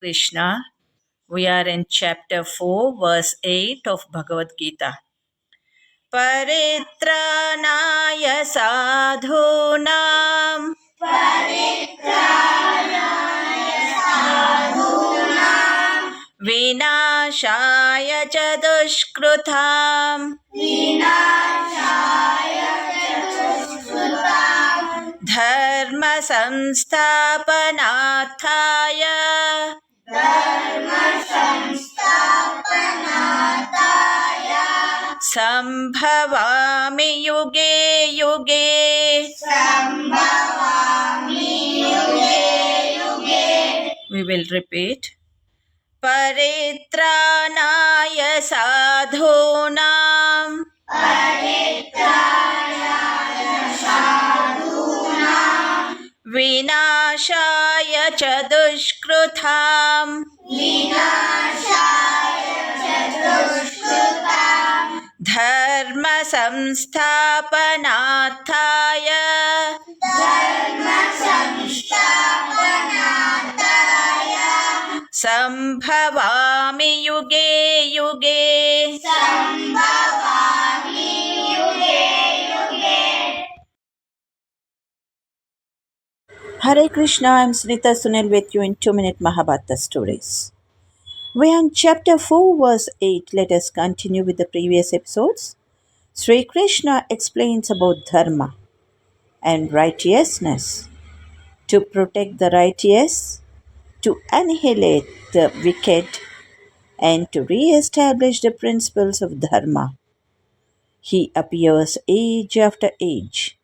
Krishna. We are in chapter 4, verse 8 of Bhagavad Gita. परित्राणाय साधूनां विनाशाय च दुष्कृताम् धर्मसंस्थापनार्थाय सम्भवामि युगे युगे। सम्भवामि युगे युगे we will repeat. परित्राणाय साधूनां परित्राणाय साधूनां विनाशाय च दुष्कृतां विनाशाय धर्मसंस्थापनार्थाय सम्भवामि युगे युगे Hare Krishna, I'm Sunita Sunil with you in 2 Minute Mahabharata Stories. We are in chapter 4, verse 8. Let us continue with the previous episodes. Sri Krishna explains about dharma and righteousness. To protect the righteous, to annihilate the wicked, and to re establish the principles of dharma. He appears age after age.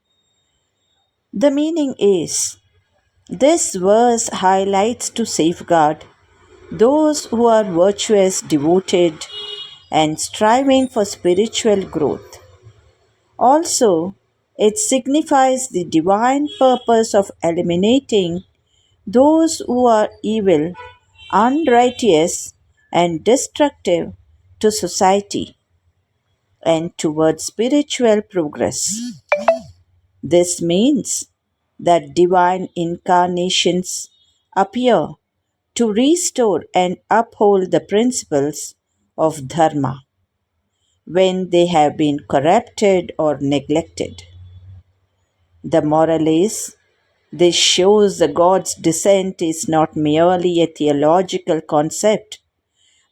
The meaning is this verse highlights to safeguard those who are virtuous, devoted, and striving for spiritual growth. Also, it signifies the divine purpose of eliminating those who are evil, unrighteous, and destructive to society and towards spiritual progress. This means that divine incarnations appear to restore and uphold the principles of Dharma when they have been corrupted or neglected. The moral is this shows the God's descent is not merely a theological concept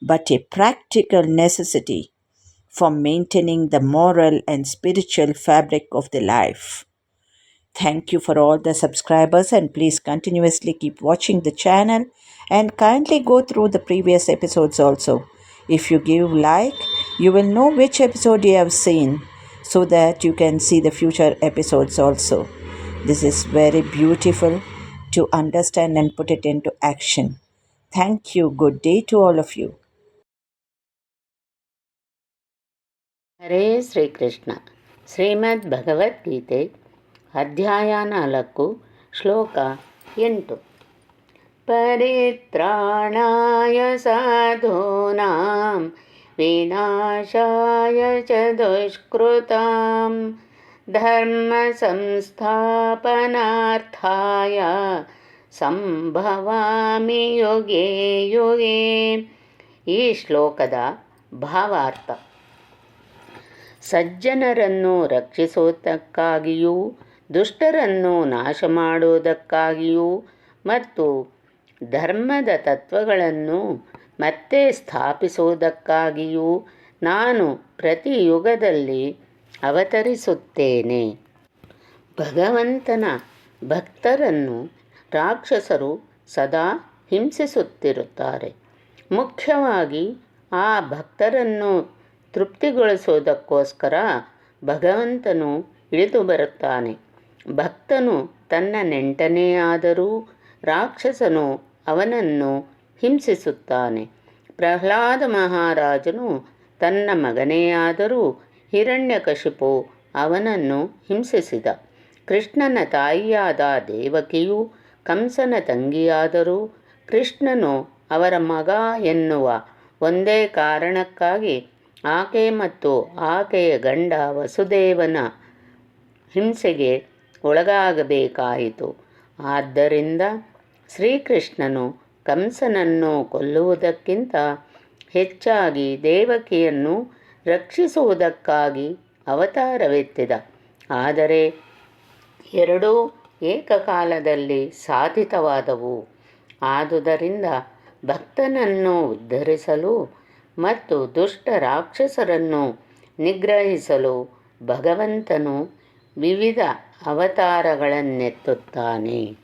but a practical necessity for maintaining the moral and spiritual fabric of the life. Thank you for all the subscribers and please continuously keep watching the channel and kindly go through the previous episodes also. If you give like, you will know which episode you have seen so that you can see the future episodes also. This is very beautiful to understand and put it into action. Thank you. Good day to all of you. ಹರೇ ಶ್ರೀಕೃಷ್ಣ ಶ್ರೀಮದ್ ಭಗವದ್ಗೀತೆ ಅಧ್ಯಾಯ ನಾಲ್ಕು ಶ್ಲೋಕ ಎಂಟು ಪರಿತ್ರಾಣಾಯ ಸಾಧೂನಾಂ ಚ ದುಷ್ಕೃತಾಂ ಧರ್ಮ ಸಂಸ್ಥಾಪನಾರ್ಥಾಯ ಸಂಭವಾಮಿ ಯುಗೇ ಯುಗೇ ಈ ಶ್ಲೋಕದ ಭಾವಾರ್ಥ ಸಜ್ಜನರನ್ನು ರಕ್ಷಿಸುವುದಕ್ಕಾಗಿಯೂ ದುಷ್ಟರನ್ನು ನಾಶ ಮಾಡುವುದಕ್ಕಾಗಿಯೂ ಮತ್ತು ಧರ್ಮದ ತತ್ವಗಳನ್ನು ಮತ್ತೆ ಸ್ಥಾಪಿಸುವುದಕ್ಕಾಗಿಯೂ ನಾನು ಪ್ರತಿ ಯುಗದಲ್ಲಿ ಅವತರಿಸುತ್ತೇನೆ. ಭಗವಂತನ ಭಕ್ತರನ್ನು ರಾಕ್ಷಸರು ಸದಾ ಹಿಂಸಿಸುತ್ತಿರುತ್ತಾರೆ. ಮುಖ್ಯವಾಗಿ ಆ ಭಕ್ತರನ್ನು ತೃಪ್ತಿಗೊಳಿಸುವುದಕ್ಕೋಸ್ಕರ ಭಗವಂತನು ಇಳಿದು ಬರುತ್ತಾನೆ. ಭಕ್ತನು ತನ್ನ ನೆಂಟನೇ ಆದರೂ ರಾಕ್ಷಸನು ಅವನನ್ನು ಹಿಂಸಿಸುತ್ತಾನೆ. ಪ್ರಹ್ಲಾದ ಮಹಾರಾಜನು ತನ್ನ ಮಗನೇ ಆದರೂ ಹಿರಣ್ಯಕಶಿಪು ಅವನನ್ನು ಹಿಂಸಿಸಿದ. ಕೃಷ್ಣನ ತಾಯಿಯಾದ ದೇವಕಿಯು ಕಂಸನ ತಂಗಿಯಾದರೂ ಕೃಷ್ಣನು ಅವರ ಮಗ ಎನ್ನುವ ಒಂದೇ ಕಾರಣಕ್ಕಾಗಿ ಆಕೆ ಮತ್ತು ಆಕೆಯ ಗಂಡ ವಸುದೇವನ ಹಿಂಸೆಗೆ ಒಳಗಾಗಬೇಕಾಯಿತು. ಆದ್ದರಿಂದ ಶ್ರೀಕೃಷ್ಣನು ಕಂಸನನ್ನು ಕೊಲ್ಲುವುದಕ್ಕಿಂತ ಹೆಚ್ಚಾಗಿ ದೇವಕಿಯನ್ನು ರಕ್ಷಿಸುವುದಕ್ಕಾಗಿ ಅವತಾರವೆತ್ತಿದ. ಆದರೆ ಎರಡೂ ಏಕಕಾಲದಲ್ಲಿ ಸಾಧಿತವಾದವು. ಆದುದರಿಂದ ಭಕ್ತನನ್ನು ಉದ್ಧರಿಸಲು ಮತ್ತು ದುಷ್ಟ ರಾಕ್ಷಸರನ್ನು ನಿಗ್ರಹಿಸಲು ಭಗವಂತನು ವಿವಿಧ ಅವತಾರಗಳನ್ನೆತ್ತುತ್ತಾನೆ.